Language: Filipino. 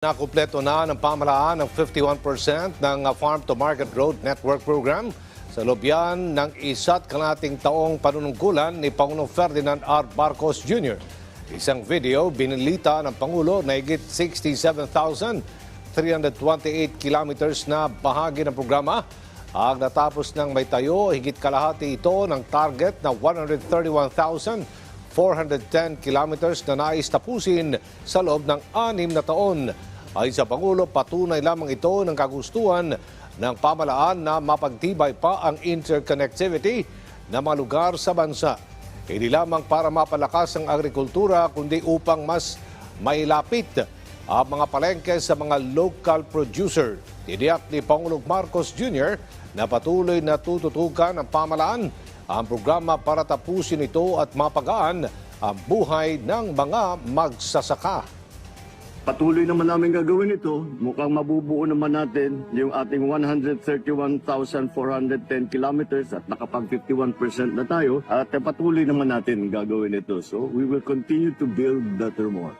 Nakumpleto na ng pamalaan ng 51% ng uh, Farm to Market Road Network Program sa loob yan ng isa't kalating taong panunungkulan ni Pangulong Ferdinand R. Marcos Jr. Isang video binilita ng Pangulo na higit 67,328 kilometers na bahagi ng programa ang natapos ng may tayo, higit kalahati ito ng target na 131,410 kilometers na nais tapusin sa loob ng anim na taon. Ayon sa Pangulo, patunay lamang ito ng kagustuhan ng pamalaan na mapagtibay pa ang interconnectivity ng mga lugar sa bansa. Hindi lamang para mapalakas ang agrikultura, kundi upang mas mailapit ang mga palengke sa mga local producer. Tiniyak ni Pangulong Marcos Jr. na patuloy na tututukan ng pamalaan ang programa para tapusin ito at mapagaan ang buhay ng mga magsasaka. Patuloy naman namin gagawin ito. Mukhang mabubuo naman natin yung ating 131,410 kilometers at nakapag 51% na tayo. At patuloy naman natin gagawin ito. So we will continue to build the more.